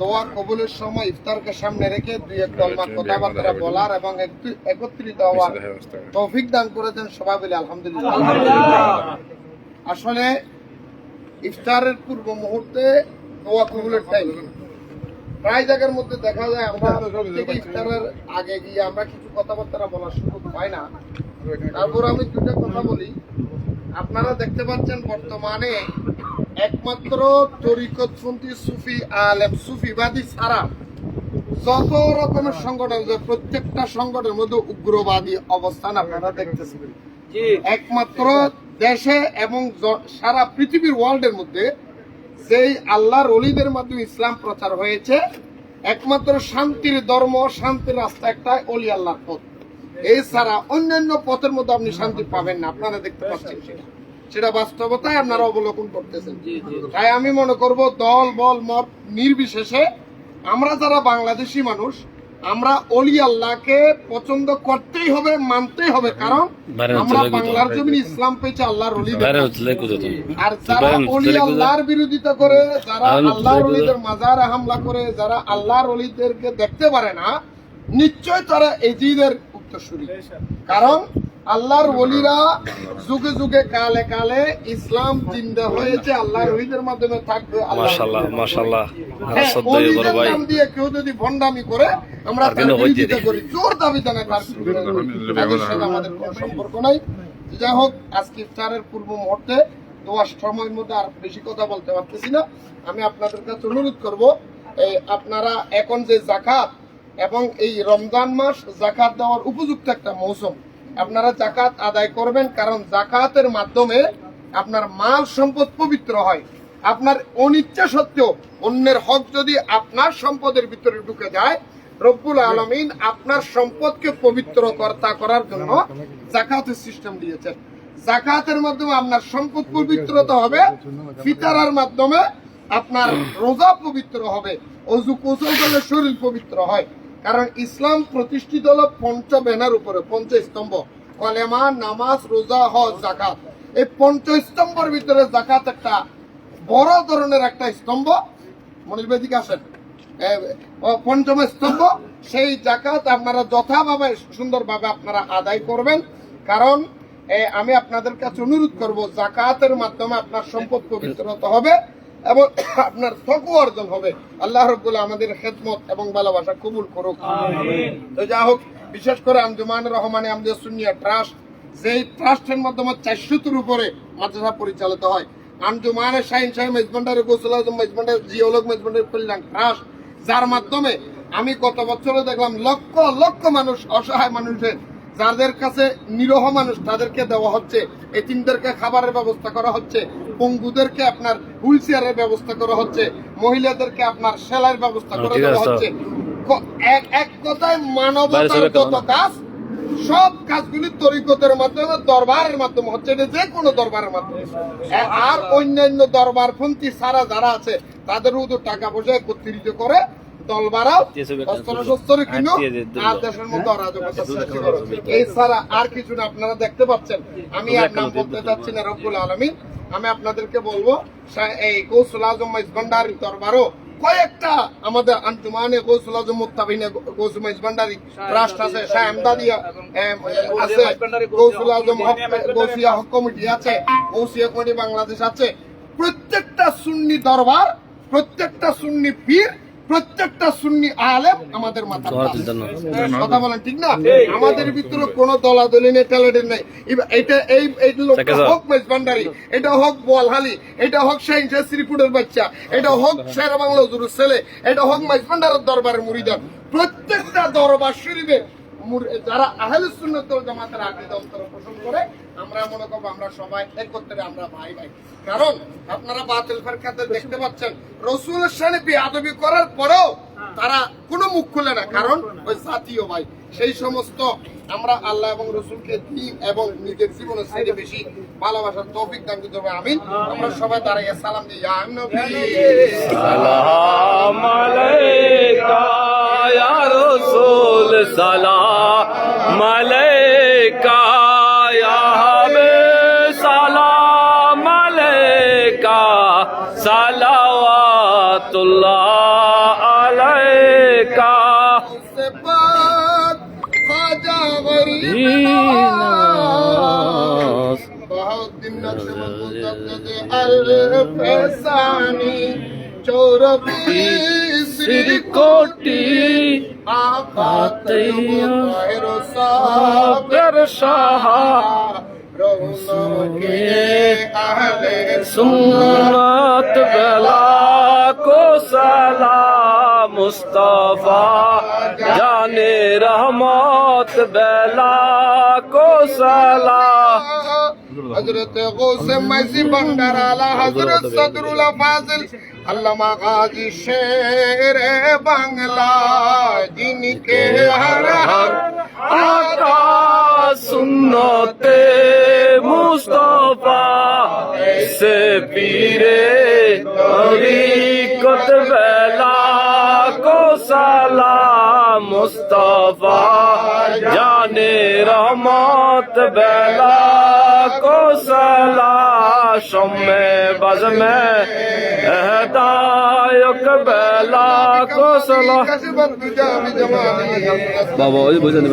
দোয়া কবুলের সময় ইফতারকে সামনে রেখে দুই এক কলমা কথাবার্তা বলার এবং একত্রিত হওয়ার তৌফিক দান করেছেন সবাই বলে আলহামদুলিল্লাহ। আসলে ইফতারের পূর্ব মুহূর্তে দোয়া কবুলের টাইম প্রায় জায়গার মধ্যে দেখা যায় আমরা প্রত্যেকে ইফতারের আগে গিয়ে আমরা কিছু কথাবার্তা বলার সুযোগ পাই না। তারপর আমি দুটা কথা বলি। আপনারা দেখতে পাচ্ছেন বর্তমানে একমাত্র তরিকতপন্থী সুফি আলেম সুফিবাদী ছাড়া যত রকমের সংগঠন যে প্রত্যেকটা সংগঠনের মধ্যে উগ্রবাদী অবস্থান আপনারা দেখতেছেন একমাত্র দেশে এবং সারা পৃথিবীর ওয়ার্ল্ডের মধ্যে যেই আল্লাহর অলিদের মাধ্যমে ইসলাম প্রচার হয়েছে একমাত্র শান্তির ধর্ম শান্তির রাস্তা একটা অলি আল্লাহর পথ। এছাড়া অন্যান্য পথের মধ্যে আপনি শান্তি পাবেন না আপনারা দেখতে পাচ্ছেন সেটা। সেটা বাস্তবতায় আপনারা অবলোকন করতেছেন। তাই আমি মনে করব দল বল মত নির্বিশেষে আমরা যারা বাংলাদেশি মানুষ আমরা অলি আল্লাহকে পছন্দ করতেই হবে মানতেই হবে। কারণ আমরা বাংলার জমিন ইসলাম পেয়েছে আল্লাহর তো আর যারা অলি আল্লাহর বিরোধিতা করে যারা আল্লাহর অলিদের মাজারে হামলা করে যারা আল্লাহর অলিদেরকে দেখতে পারে না নিশ্চয় তারা এজিদের উত্তরসূরি। কারণ আল্লাহর ওলিরা যুগে যুগে কালে কালে ইসলাম জিন্দা হয়েছে আল্লাহর অলিদের মাধ্যমে থাকবে অলিদের মাশাল্লাহ হ্যাঁ, ভাই। নাম দিয়ে কেউ যদি ভণ্ডামি করে আমরা বিরোধিতা করি। জোর দাবি জানাই আমাদের কোনো সম্পর্ক নাই। যাই হোক আজকে ইফতারের পূর্ব মুহূর্তে দোয়ার সময়ের মধ্যে আর বেশি কথা বলতে পারতেছি না। আমি আপনাদের কাছে অনুরোধ করব এই আপনারা এখন যে জাকাত এবং এই রমজান মাস জাকাত দেওয়ার উপযুক্ত একটা মৌসুম আপনারা জাকাত আদায় করবেন, কারণ জাকাতের মাধ্যমে আপনার মাল সম্পদ পবিত্র হয়। আপনার অনিচ্ছা সত্ত্বেও অন্যের হক যদি আপনার সম্পদের ভিতরে ঢুকে যায়, রব্বুল আলমিন আপনার সম্পদকে পবিত্র কর্তা করার জন্য জাকাতের সিস্টেম দিয়েছেন। জাকাতের মাধ্যমে আপনার সম্পদ পবিত্রতা হবে, ফিতারার মাধ্যমে আপনার রোজা পবিত্র হবে, অজু কৌশল করলে শরীর পবিত্র হয়। কারণ ইসলাম প্রতিষ্ঠিত হলো পঞ্চ বেনার উপরে, পঞ্চ স্তম্ভ। কলেমা, নামাজ, রোজা, হজ জাকাত এই পঞ্চ স্তম্ভের ভিতরে জাকাত একটা বড় ধরনের একটা স্তম্ভ। মনির বেদিকে আসেন। পঞ্চম স্তম্ভ। সেই জাকাত আপনারা যথাভাবে সুন্দরভাবে আপনারা আদায় করবেন। কারণ আমি আপনাদের কাছে অনুরোধ করব জাকাতের মাধ্যমে আপনার সম্পদ পবিত্র হতে হবে। এবং আপনার থকু অর্জন হবে। আল্লাহ রব্বুল আমাদের খেদমত এবং ভালোবাসা কবুল করুক। তো যা হোক বিশেষ করে আঞ্জুমান রহমানে আমাদের সুনিয়া ট্রাস্ট যেই ট্রাস্টের মাধ্যমে চারশোটির উপরে মাদ্রাসা পরিচালিত হয়। আঞ্জুমানের শাহিন সাহেব মেজবান্ডারের গোসল আজম মেজবান্ডার জিওলগ মেজবান্ডার কল্যাণ ট্রাস্ট যার মাধ্যমে আমি গত বছরে দেখলাম লক্ষ লক্ষ মানুষ অসহায় মানুষের যাদের কাছে নিরহ মানুষ তাদেরকে দেওয়া হচ্ছে এতিমদেরকে খাবারের ব্যবস্থা করা হচ্ছে পঙ্গুদেরকে আপনার হুইল চেয়ারের ব্যবস্থা করা হচ্ছে মহিলাদেরকে আপনার সেলাইয়ের ব্যবস্থা করে দেওয়া হচ্ছে। এক এক কথায় মানবতার যত কাজ সব কাজগুলি তরিকতের মাধ্যমে দরবারের মাধ্যমে হচ্ছে এটা যে কোনো দরবারের মাধ্যমে। আর অন্যান্য দরবার পন্থী সারা যারা আছে তাদের তো টাকা পয়সা একত্রিত করে দল বাড়াও অস্ত্র শস্ত্র কিনো আর দেশের মধ্যে অরাজকতা সৃষ্টি করো এই ছাড়া আর কিছু না আপনারা দেখতে পাচ্ছেন আমি আর নাম বলতে চাচ্ছি না রব্বুল আলমিন। আমি আপনাদেরকে বলব এই কৌশল আজম ইসবান্ডারি দরবারও কয়েকটা আমাদের আঞ্জুমানে কৌশল আজম মুত্তাবিনে কৌশল ইসবান্ডারি রাষ্ট্র আছে শাহ আমদাদিয়া আছে কৌশল আজম গৌসিয়া হক কমিটি আছে গৌসিয়া কমিটি বাংলাদেশ আছে। প্রত্যেকটা সুন্নি দরবার প্রত্যেকটা সুন্নি পীর প্রত্যেকটা সুন্নি আলেম আমাদের মাথা কথা বলেন ঠিক না? আমাদের ভিতরে কোনো দলাদলি নেই ট্যালেন্টের নেই। এটা এই লোকটা হোক মেজ ভান্ডারি। এটা হোক বোয়ালহালি। এটা হোক শাহিন শ্রীপুরের বাচ্চা। এটা হোক শের বাংলা হুজুরের ছেলে। এটা হোক মেজ ভান্ডারের দরবারের মুরিদান। প্রত্যেকটা দরবার শরীফে যারা আহলে সুন্নাত জামাতের আকীদা অন্তর পোষণ করে আমরা মনে করব আমরা সবাই একত্রে আমরা ভাই ভাই। কারণ আপনারা বাতিল ফেরকাদের দেখতে পাচ্ছেন রসুল সামনে বিয়াদবি করার পরেও তারা কোনো মুখ খুলে না। কারণ ওই জাতীয় ভাই সেই সমস্ত আমরা আল্লাহ এবং রসুলকে দিন এবং নিজের জীবনের সাইডে বেশি ভালোবাসার তৌফিক দান করতে হবে। আমিন। আমরা সবাই দাঁড়িয়ে সালাম দিই। আমিন সালাম আলাইকা ইয়া রসুল সালাম আলাইকা। রহমতুল্লাহ আলাইকা। চৌরবি কোটি আপাতের সাহা রৌসে আহলে সুন্নাত বেলা। সালাম মুস্তফা জানে রহমত বেলা কো সালাম حضرت غوث مزی بندر علی حضرت صدر الفاضل علامہ غازی شیر بنگلہ جن کے ہر ہر آقا سنت مصطفیٰ سے پیرے طریق কত বেলা কো সালাম মুস্তফা, জানে রহমত বেলা কো সালাম মে বজমে এহদায়ক বেলা কো সালাম বাবা, ওই বুঝেন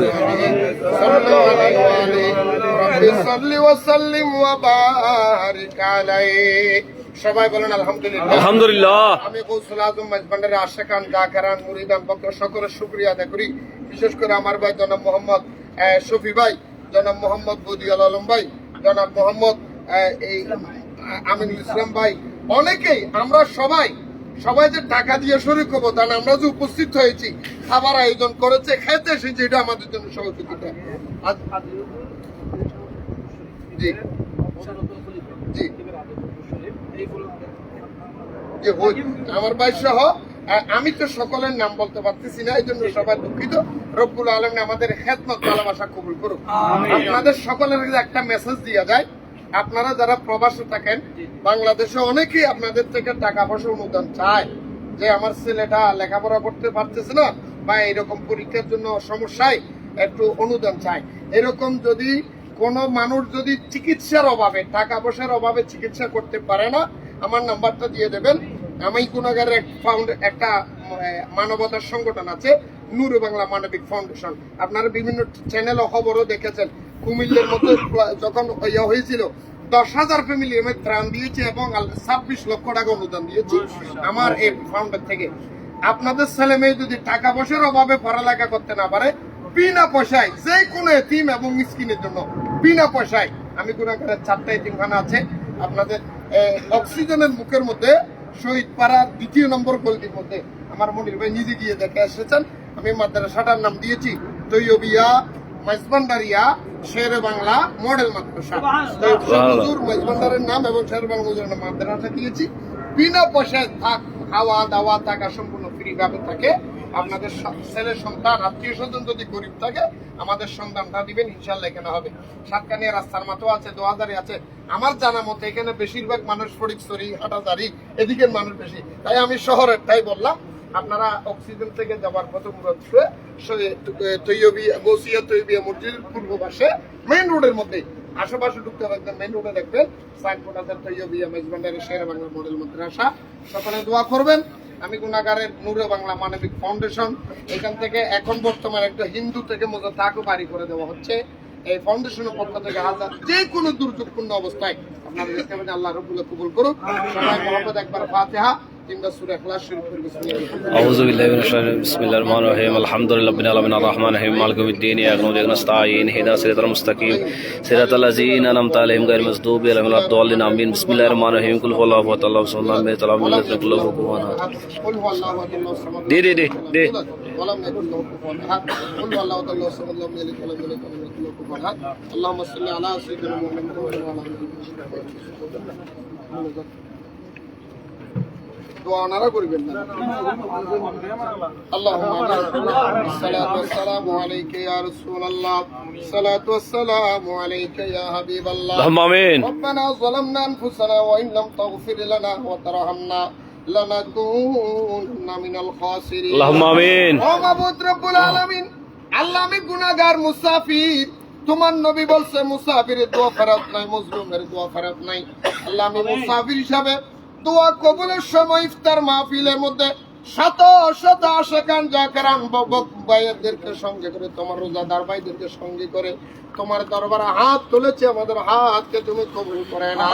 صل وسلم وبارك عليه সবাই বলেন আলহামদুলিল্লাহ। আলহামদুলিল্লাহ। আমি কৌশল আজম মাঝবান্ডারের আশেকান জাকারান মুরিদান পক্ষ সকলের শুক্রিয়া আদায় করি। বিশেষ করে আমার ভাই জনাব মোহাম্মদ শফি ভাই জনাব মোহাম্মদ বদিয়াল আলম ভাই জনাব মোহাম্মদ এই আমিনুল ইসলাম ভাই। অনেকেই আমরা সবাই সবাই যে টাকা দিয়ে শরীর করব তা না, আমরা যে উপস্থিত হয়েছি খাবার আয়োজন করেছে খেতে এসেছি এটা আমাদের জন্য সহযোগিতা। জি। জি। যে আমার ভাই সহ আমি তো সকলের নাম বলতে পারতেছি না এই জন্য সবাই দুঃখিত। রব্বুল আলম আমাদের খেদমত ভালোবাসা কবুল করুক। আপনাদের সকলের একটা মেসেজ দিয়া যায় আপনারা যারা প্রবাসে থাকেন বাংলাদেশে অনেকেই আপনাদের থেকে টাকা পয়সা অনুদান চায়। যে আমার ছেলেটা লেখাপড়া করতে পারতেছে না বা এরকম পরীক্ষার জন্য সমস্যায় একটু অনুদান চায়। এরকম যদি কোনো মানুষ যদি চিকিৎসার অভাবে, টাকা পয়সার অভাবে চিকিৎসা করতে পারে না, আমার নাম্বারটা দিয়ে দেবেন। আমি গুণাগারের ফাউন্ড একটা মানবতার সংগঠন আছে, নূর বাংলা মানবিক ফাউন্ডেশন। আপনারা বিভিন্ন চ্যানেল খবরও দেখেছেন। কুমিল্লের মধ্যে যখন ইয়ে হয়েছিল, দশ হাজার ফ্যামিলি আমি ত্রাণ দিয়েছি এবং ছাব্বিশ লক্ষ টাকা অনুদান দিয়েছি আমার এই ফাউন্ডার থেকে। আপনাদের ছেলে মেয়ে যদি টাকা পয়সার অভাবে পড়ালেখা করতে না পারে, বিনা পয়সায় যে কোনো এবং মিসকিনের জন্য বিনা পয়সায় আমি গুণাগারের চারটা এতিমখানা আছে আপনাদের অক্সিজেনের মুখের মধ্যে শহীদ পাড়া দ্বিতীয় নম্বর গলির মধ্যে আমার মনির ভাই নিজে গিয়ে দেখে এসেছেন। আমি মাদ্রাসাটার নাম দিয়েছি তৈয়বিয়া মাইজবান্ডারিয়া শের বাংলা মডেল মাদ্রাসা। হুজুর মাইজবান্ডারের নাম এবং শের বাংলা হুজুরের নাম মাদ্রাসা দিয়েছি। বিনা পয়সায় থাক খাওয়া দাওয়া থাকা সম্পূর্ণ ফ্রি ভাবে থাকে। আপনাদের ছেলে সন্তান, আত্মীয় স্বজন যদি গরিব থাকে, আমাদের সন্তানটা দিবেন ইনশাল্লাহ এখানে হবে। সাতকানিয়া রাস্তার মাতো আছে দোয়াদারি আছে। আমার জানা মতে এখানে বেশিরভাগ মানুষ ফরিকছড়ি হাটাজারি, এদিকের মানুষ বেশি। তাই আমি শহরের, তাই বললাম, আপনারা অক্সিজেন থেকে যাওয়ার পথে মুরাদ তৈয়বিয়া মসজিদের পূর্ব পাশে মেইন রোডের মধ্যে আশেপাশে ঢুকতে পারবেন মেইন রোডে দেখবেন। সাইনবোর্ড আছে মেজবান্ডারের বাংলা মডেল মাদ্রাসা। সকলে দোয়া করবেন। আমি গুণাগারের নূরে বাংলা মানবিক ফাউন্ডেশন, এখান থেকে এখন বর্তমানে একটা হিন্দু থেকে মতো তাকে বাড়ি করে দেওয়া হচ্ছে। এই ফাউন্ডেশনের পক্ষ থেকে হাজার যে কোনো দুর্যোগপূর্ণ অবস্থায় আপনারা আল্লাহ রবুল্লাহ কবুল করুক। সবাই একবার ফাতেহা। أعوذ بالله من الشيطان بسم الله الرحمن الرحيم الحمد لله رب العالمين الرحمن الرحيم مالك يوم الدين إياك نعبد وإياك نستعين اهدنا الصراط المستقيم صراط الذين أنعمت عليهم غير المغضوب عليهم ولا الضالين آمين. بسم الله الرحمن الرحيم قل هو الله أحد الله بسم الله من تلام من كل هو الله أحد دي دي دي دي. اللهم صل على سيدنا محمد وعلى آله وصحبه দোয়া ওনারা করবেন না اللهم الصلاة والسلام عليك يا رسول الله الصلاة والسلام عليك يا حبيب الله اللهم آمين ربنا ظلمنا أنفسنا وإن لم تغفر لنا وترحمنا لنكونن من الخاسرين اللهم آمين ও মাবুদ রব্বুল আলামিন আল্লাহ আমি গুনাহগার মুসাফির তোমার নবী বলছে মুসাফিরের দোয়া ফেরত নাই মজলুমের দোয়া ফেরত নাই আল্লাহ আমি মুসাফির হিসাবে দোয়া কবুলের সময় ইফতার মাহফিলের মধ্যে শত শত আশেখান ববক ভাইদেরকে সঙ্গে করে তোমার রোজাদার ভাইদেরকে সঙ্গে করে তোমার দরবার হাত তুলেছে আমাদের হাতকে তুমি কবুল করে না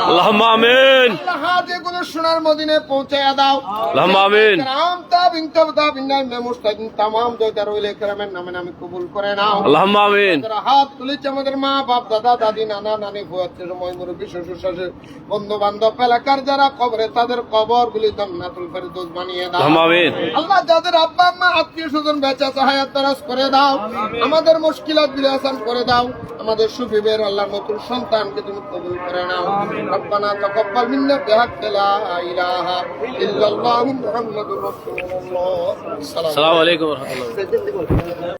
হাত এগুলো সোনার মদিনে পৌঁছায়া দাও। মা বাপ দাদা দাদি নানা নানি বন্ধু বান্ধব যারা তাদের আল্লাহ যাদের আব্বা আত্মীয় স্বজন বেঁচে চাহায় হেদায়াত তারাজ করে দাও। আমাদের মুশকিলাত বিলাসান করে দাও। আমাদের সুফিবের আল্লাহ নতুন সন্তানকে তুমি কবুল করে নাও। রব্বানা তাকাব্বাল মিন্না বিহাক্কি লা ইলাহা ইল্লাল্লাহু মুহাম্মাদুর রাসূলুল্লাহ। আসসালামু আলাইকুম। ওয়া রাহমাতুল্লাহ